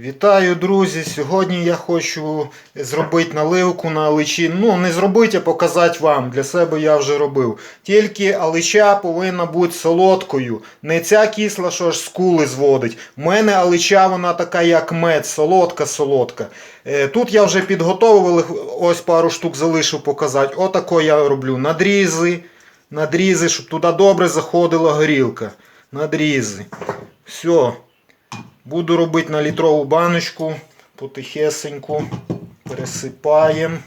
Вітаю, друзі! Сьогодні я хочу зробити наливку на аличі. Ну, не зробити, а показати вам. Для себе я вже робив. Тільки алича повинна бути солодкою. Не ця кисла, що аж скули зводить. У мене алича вона така, як мед, солодка-солодка. Е, Тут я вже підготовив, ось пару штук залишив показати. Отако я роблю. Надрізи, надрізи, щоб туди добре заходила горілка. Надрізи. Все. Буду робити на літрову баночку, потихесеньку пересипаємо.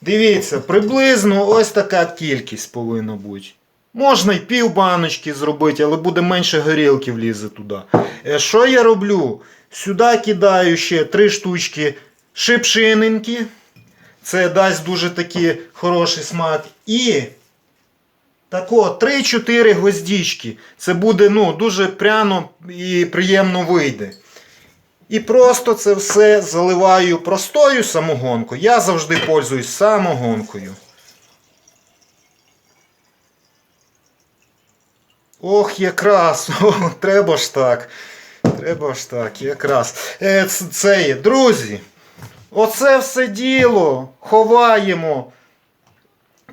Дивіться, приблизно ось така кількість повинна бути. Можна й пів баночки зробити, але буде менше горілки влізе туди. Е, Що я роблю? Сюди кидаю ще три штучки шипшининки. Це дасть дуже такий хороший смак. І Тако, 3-4 гвоздічки. Це буде ну, дуже пряно і приємно вийде. І просто це все заливаю простою самогонкою. Я завжди пользуюсь самогонкою. Ох, якраз. О, треба ж так. Треба ж так, якраз. Е, це є. Друзі, оце все діло ховаємо.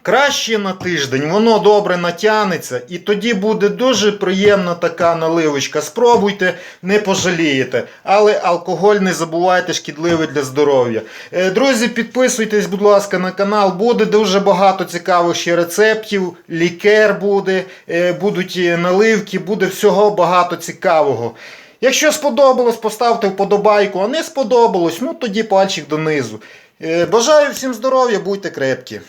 Краще на тиждень, воно добре натягнеться, і тоді буде дуже приємна така наливочка. Спробуйте, не пожалієте. Але алкоголь не забувайте шкідливий для здоров'я. Е, Друзі, підписуйтесь, будь ласка, на канал. Буде дуже багато цікавих ще рецептів. Лікер буде, е, будуть е, наливки, буде всього багато цікавого. Якщо сподобалось, поставте вподобайку, а не сподобалось, ну тоді пальчик донизу. Бажаю всім здоров'я, будьте крепкі.